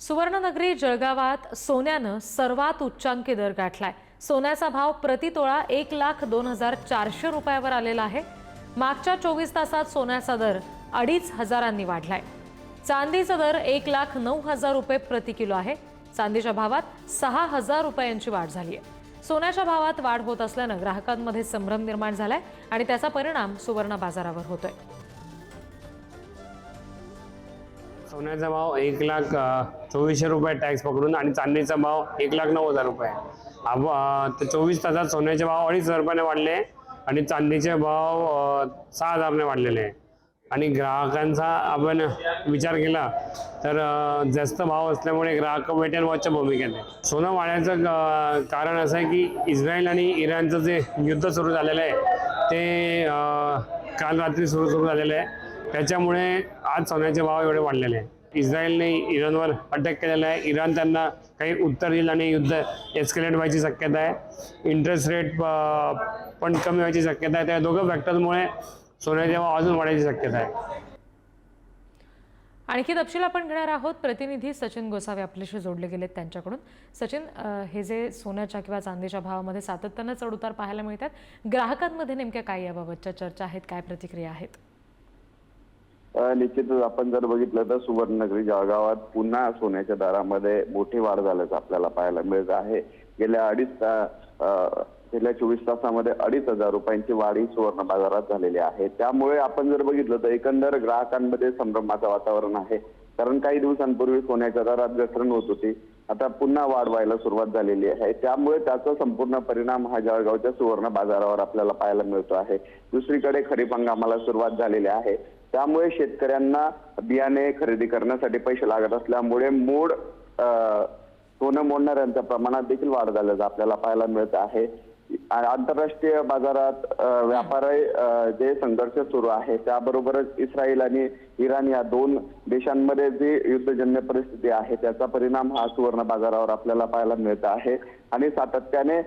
सुवर्णनगरी जळगावात सोन्यानं सर्वात उच्चांकी दर गाठलाय. सोन्याचा भाव प्रतितोळा एक लाख दोन हजार चारशे रुपयावर आलेला आहे. मागच्या चोवीस तासात सोन्याचा दर अडीच हजारांनी वाढलाय. चांदीचा दर एक लाख नऊ हजार रुपये प्रति किलो आहे. चांदीच्या भावात सहा हजार रुपयांची वाढ झाली आहे. सोन्याच्या भावात वाढ होत असल्यानं ग्राहकांमध्ये संभ्रम निर्माण झालाय आणि त्याचा परिणाम सुवर्ण बाजारावर होतोय. सोन्याचा भाव एक लाख चोवीसशे रुपये टॅक्स पकडून आणि चांदीचा भाव एक लाख नऊ हजार रुपये. हा चोवीस तासात सोन्याचे भाव अडीच हजार रुपयाने वाढले आणि चांदीचे भाव सहा हजारने वाढलेले. आहे आणि ग्राहकांचा आपण विचार केला तर जास्त भाव असल्यामुळे ग्राहक वेट अँड वॉचच्या भूमिकेत आहे सोनं वाढण्याचं कारण असं आहे की इस्रायल आणि इराणचं जे युद्ध सुरू झालेलं आहे ते काल रात्री सुरू सुरू झालेलं आहे. त्याच्यामुळे आज सोन्याचे भाव एवढे वाढलेले आहेत. इस्रायलने इराणवर अटॅक केलेलं आहे. इराण त्यांना काही उत्तर देईल आणि युद्ध एस्केलेट व्हायची शक्यता आहे. इंटरेस्ट रेट पण कमी व्हायची शक्यता आहे. त्या दोघं फॅक्टरमुळे सोन्याचे भाव अजून वाढायची शक्यता आहे. आणखी तपशील आपण घेणार आहोत. प्रतिनिधी सचिन गोसावे आपल्याशी जोडले गेलेत त्यांच्याकडून. सचिन हे जे सोन्याच्या किंवा चांदीच्या भावामध्ये सातत्यानं चढउतार पाहायला मिळतात. ग्राहकांमध्ये नेमक्या काय याबाबतच्या चर्चा आहेत? काय प्रतिक्रिया आहेत? निश्चितच आपण जर बघितलं तर सुवर्णनगरी जळगावात पुन्हा सोन्याच्या दरामध्ये मोठी वाढ झाल्याचं आपल्याला पाहायला मिळत आहे. गेल्या अडीच गेल्या चोवीस तासामध्ये अडीच हजार रुपयांची वाढ ही सुवर्ण बाजारात झालेली आहे. त्यामुळे आपण जर बघितलं तर एकंदर ग्राहकांमध्ये संभ्रमाचं वातावरण आहे. कारण काही दिवसांपूर्वी सोन्याच्या दरात घसरण होत होती. आता पुन्हा वाढ व्हायला सुरुवात झालेली आहे. त्यामुळे त्याचा संपूर्ण परिणाम हा जळगावच्या सुवर्ण बाजारावर आपल्याला पाहायला मिळतो आहे. दुसरीकडे खरीप हंगामाला सुरुवात झालेली आहे. त्यामुळे शेतकऱ्यांना बियाणे खरेदी करण्यासाठी पैसे लागत असल्यामुळे मूड सोनं मोडणाऱ्यांच्या प्रमाणात देखील वाढ झाल्याचं आपल्याला पाहायला मिळत आहे. आंतरराष्ट्रीय बाजारात व्यापार जे संघर्ष सुरू आहे त्याबरोबरच इस्रायल आणि इराण या दोन देशांमध्ये जी युद्धजन्य परिस्थिती आहे त्याचा परिणाम हा सुवर्ण बाजारावर आपल्याला पाहायला मिळत आहे. आणि सातत्याने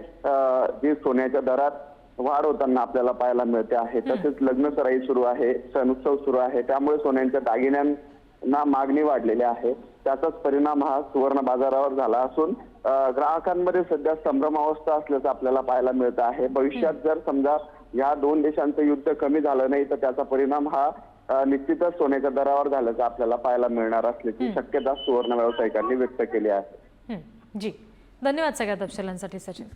जी सोन्याच्या दरात वाढ होताना आपल्याला पाहायला मिळते आहे. तसेच लग्न सराई सुरू आहे सण उत्सव सुरू आहे. त्यामुळे सोन्यांच्या दागिन्यांना मागणी वाढलेली आहे. त्याचाच परिणाम हा सुवर्ण बाजारावर झाला असून ग्राहकांमध्ये सध्या संभ्रमावस्था असल्याचं आपल्याला पाहायला मिळत आहे. भविष्यात जर समजा या दोन देशांचं युद्ध कमी झालं नाही तर त्याचा परिणाम हा निश्चितच सोन्याच्या दरावर झाल्याचं आपल्याला पाहायला मिळणार असल्याची शक्यता सुवर्ण व्यावसायिकांनी व्यक्त केली आहे. जी. धन्यवाद सगळ्या तपशिलांसाठी सचिन.